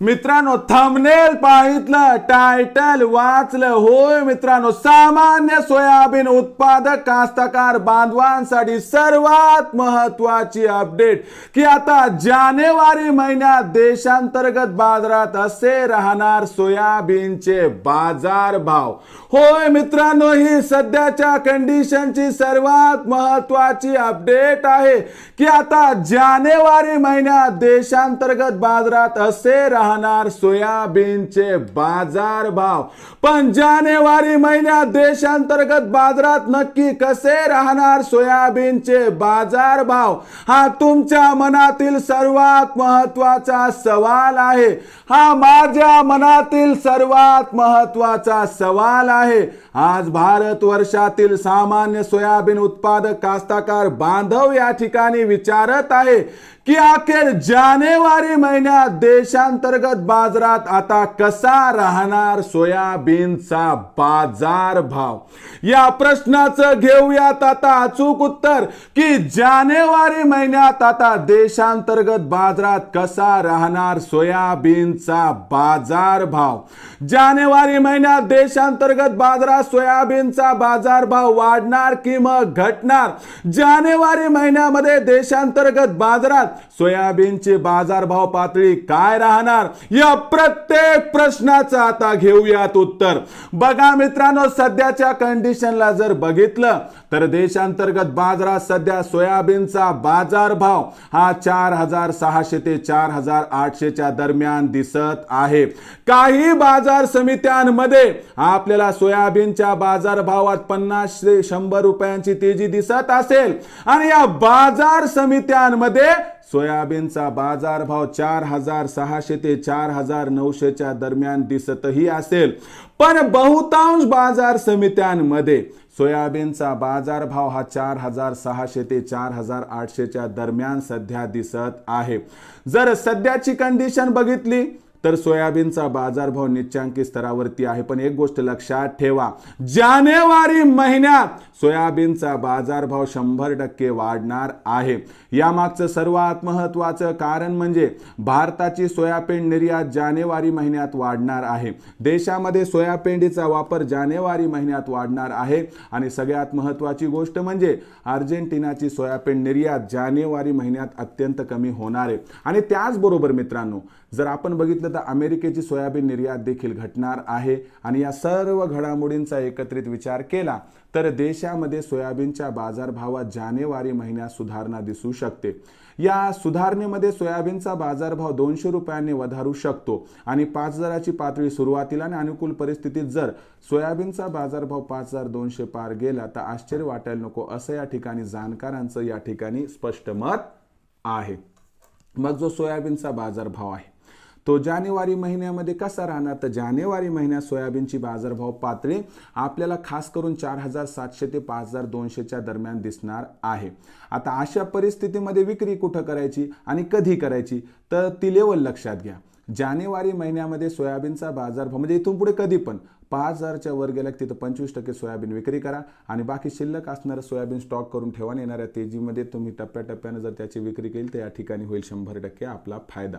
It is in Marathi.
मित्रांनो थंबनेल पाहितलं टायटल वाचलं. होय मित्रांनो सामान्य सोयाबीन उत्पादक कास्तकार बांधवांसाठी सर्वात महत्वाची अपडेट की आता जानेवारी महिन्यात देशांतर्गत बाजारात असे राहणार सोयाबीनचे बाजार भाव होय मित्रांनो ही सध्याच्या कंडिशनची सर्वात महत्वाची अपडेट आहे. की आता जानेवारी महिन्यात देशांतर्गत बाजारात असे राहणार राहणार सोयाबीनचे बाजार भाव. पण जानेवारी महिन्यात देशांतर्गत बाजारात नक्की कसे राहणार सोयाबीनचे बाजार भाव? हा तुमच्या मनातील सर्वात महत्त्वाचा सवाल आहे. हा माझ्या मनातील सर्वात महत्त्वाचा सवाल आहे. आज भारत वर्षातील सामान्य सोयाबीन उत्पादक कास्ताकार बांधव या ठिकाणी विचारत आहे की अखेर जानेवारी महिन्यात अंतर्गत बाजारात आता कसा राहणार सोयाबीनचा बाजार भाव? या प्रश्नाचं घेऊयात आता अचूक उत्तर की जानेवारी महिन्यात आता देशांतर्गत बाजारात कसा राहणार सोयाबीनचा बाजार भाव? जानेवारी महिन्यात देशांतर्गत बाजारात सोयाबीनचा बाजार भाव वाढणार की मग घटणार? जानेवारी महिन्यामध्ये देशांतर्गत बाजारात सोयाबीनचे बाजारभाव पातळी काय राहणार? या प्रत्येक प्रश्नाचं आता घेऊयात उत्तर. बघा मित्रांनो सध्याच्या कंडिशनला जर बघितलं तर देशांतर्गत बाजारात सध्या सोयाबीनचा बाजारभाव हा चार हजार सहाशे ते चार हजार आठशेच्या दरम्यान दिसत आहे. काही बाजार समित्यांमध्ये आपल्याला सोयाबीनच्या बाजारभावात पन्नास ते शंभर रुपयांची तेजी दिसत असेल. आणि या बाजार समित्यांमध्ये सोयाबीनचा बाजारभाव चार हजार सहाशे ते चार हजार नऊशेच्या दरम्यान दिसतही असेल. पण बहुतांश बाजार समित्यांमध्ये सोयाबीनचा बाजारभाव हा चार हजार सहाशे ते चार हजार आठशेच्या दरम्यान सध्या दिसत आहे. जर सध्याची कंडिशन बघितली तर सोयाबीनचा बाजारभाव निच्चांकी स्तरावरती आहे. पण एक गोष्ट लक्षात ठेवा जानेवारी महिन्यात सोयाबीनचा बाजारभाव शंभर टक्के वाढणार आहे. यामागचं सर्वात महत्वाचं कारण म्हणजे भारताची सोयाबीन निर्यात जानेवारी महिन्यात वाढणार आहे. देशामध्ये सोयापेंडीचा वापर जानेवारी महिन्यात वाढणार आहे. आणि सगळ्यात महत्वाची गोष्ट म्हणजे अर्जेंटिनाची सोयाबीन निर्यात जानेवारी महिन्यात अत्यंत कमी होणार आहे. आणि त्याचबरोबर मित्रांनो जर आपण बघितलं तर अमेरिकेची सोयाबीन निर्यात देखील घटणार आहे. आणि या सर्व घडामोडींचा एकत्रित विचार केला तर देशामध्ये सोयाबीनच्या बाजारभावात जानेवारी महिन्यात सुधारणा दिसू शकते. या सुधारणेमध्ये सोयाबीनचा बाजारभाव दोनशे रुपयांनी वधारू शकतो. आणि पाच हजाराची पातळी सुरुवातीला आणि अनुकूल परिस्थितीत जर सोयाबीनचा बाजारभाव पाच हजार दोनशे पार गेला तर आश्चर्य वाटायला नको असं या ठिकाणी जाणकारांचं या ठिकाणी स्पष्ट मत आहे. मग जो सोयाबीनचा बाजारभाव आहे तो जानेवारी महिन्यामध्ये कसा राहणार? तर जानेवारी महिन्यात सोयाबीनची बाजारभाव पातळी आपल्याला खास करून चार हजार सातशे ते पाच हजार दोनशेच्या दरम्यान दिसणार आहे. आता अशा परिस्थितीमध्ये विक्री कुठं करायची आणि कधी करायची? तर ती लेवल लक्षात घ्या. जानेवारी महिन्यामध्ये सोयाबीनचा बाजारभाव म्हणजे इथून पुढे कधी पण पाच हजारच्या वर गेल्या तिथं पंचवीस टक्के सोयाबीन विक्री करा आणि बाकी शिल्लक असणारं सोयाबीन स्टॉक करून ठेवा येणाऱ्या तेजीमध्ये तुम्ही टप्प्याटप्प्यानं जर त्याची विक्री केली तर या ठिकाणी होईल शंभर टक्के आपला फायदा.